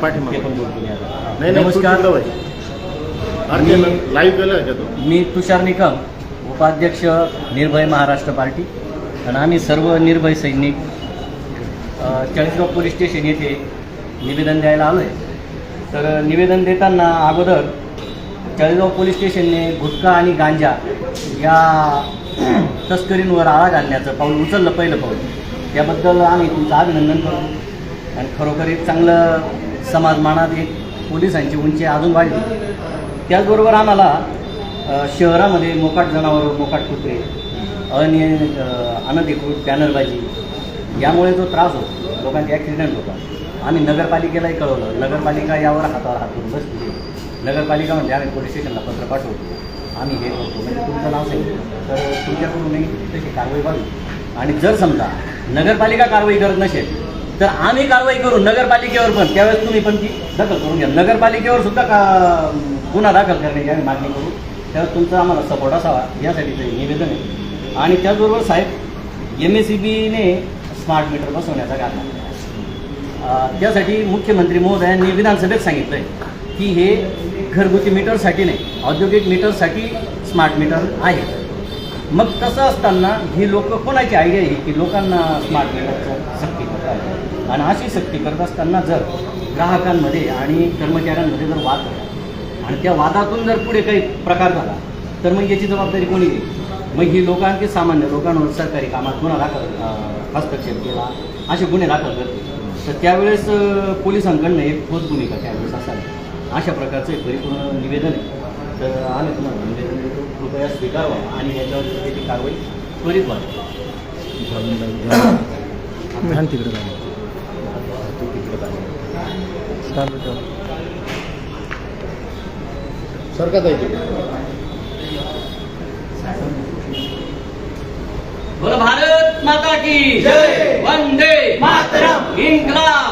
पाठीमागे पण बोलतो. नाही नाही नमस्कार लाईव्ह केलं का तो मी तुषार निकम उपाध्यक्ष निर्भय महाराष्ट्र पार्टी आणि आम्ही सर्व निर्भय सैनिक चाळीसगाव पोलीस स्टेशन येथे निवेदन द्यायला आलो आहे तर निवेदन देताना अगोदर चाळीसगाव पोलीस स्टेशनने गुटखा आणि गांजा या तस्करींवर आळा घालण्याचं पाऊल उचललं पहिलं पाऊल. त्याबद्दल आम्ही तुमचं अभिनंदन करतो. आणि खरोखर एक चांगलं समाजमानात एक पोलिसांची उंची अजून वाढली. त्याचबरोबर आम्हाला शहरामध्ये मोकाट जनावर मोकाट कुत्रे अनिय अनधिकृत बॅनरबाजी यामुळे जो त्रास होतो लोकांचे ॲक्सिडेंट होतात. आम्ही नगरपालिकेलाही कळवलं. नगरपालिका यावर हातावर हात करून बसली नगरपालिका म्हणजे आम्ही पोलीस स्टेशनला पत्र पाठवतो. आम्ही हे करतो. म्हणजे तुमचं नाव सांगितलं. तर तुमच्याकडूनही तशी कारवाई व्हावी आणि जर समजा नगरपालिका कारवाई करत नसेल तर आम्ही कारवाई करू नगरपालिकेवर पण. त्यावेळेस तुम्ही पण ती दखल करून घ्या. नगरपालिकेवर सुद्धा का गुन्हा दाखल करण्याची आम्ही मागणी करू. त्यावेळेस तुमचा आम्हाला सपोर्ट असावा. यासाठी ते निवेदन आहे. आणि त्याचबरोबर साहेब एम एस सी बीने स्मार्ट मीटर बसवण्याचा कारण आहे त्यासाठी मुख्यमंत्री महोदयांनी विधानसभेत सांगितलं आहे की हे घरगुती मीटरसाठी नाही औद्योगिक मीटरसाठी स्मार्ट मीटर आहे. मग तसं असताना ही लोक कोणाची आयडिया आहे की लोकांना स्मार्ट मीटरचं सक्ती करतात आणि अशी सक्ती करत असताना जर ग्राहकांमध्ये आणि कर्मचाऱ्यांमध्ये जर वाद झाला आणि त्या वादातून जर पुढे काही प्रकार झाला तर मग याची जबाबदारी कोणी घेईल? मग ही लोकांची सामान्य लोकांवर सरकारी कामात गुन्हा दाखल हस्तक्षेप केला असे गुन्हे दाखल करते तर त्यावेळेस पोलिसांकडनं एक ठोस भूमिका त्यावेळेस असावी. अशा प्रकारचं एक परिपूर्ण निवेदन आहे. तर आम्ही तुम्हाला निवेदन कृपया स्वीकारावा आणि याच्यावर त्याची कारवाई त्वरित व्हावी तिकडे. सरकार जायचे बोल भारत! માતા કી જય વંદે માતરમ ઇન્કલાબ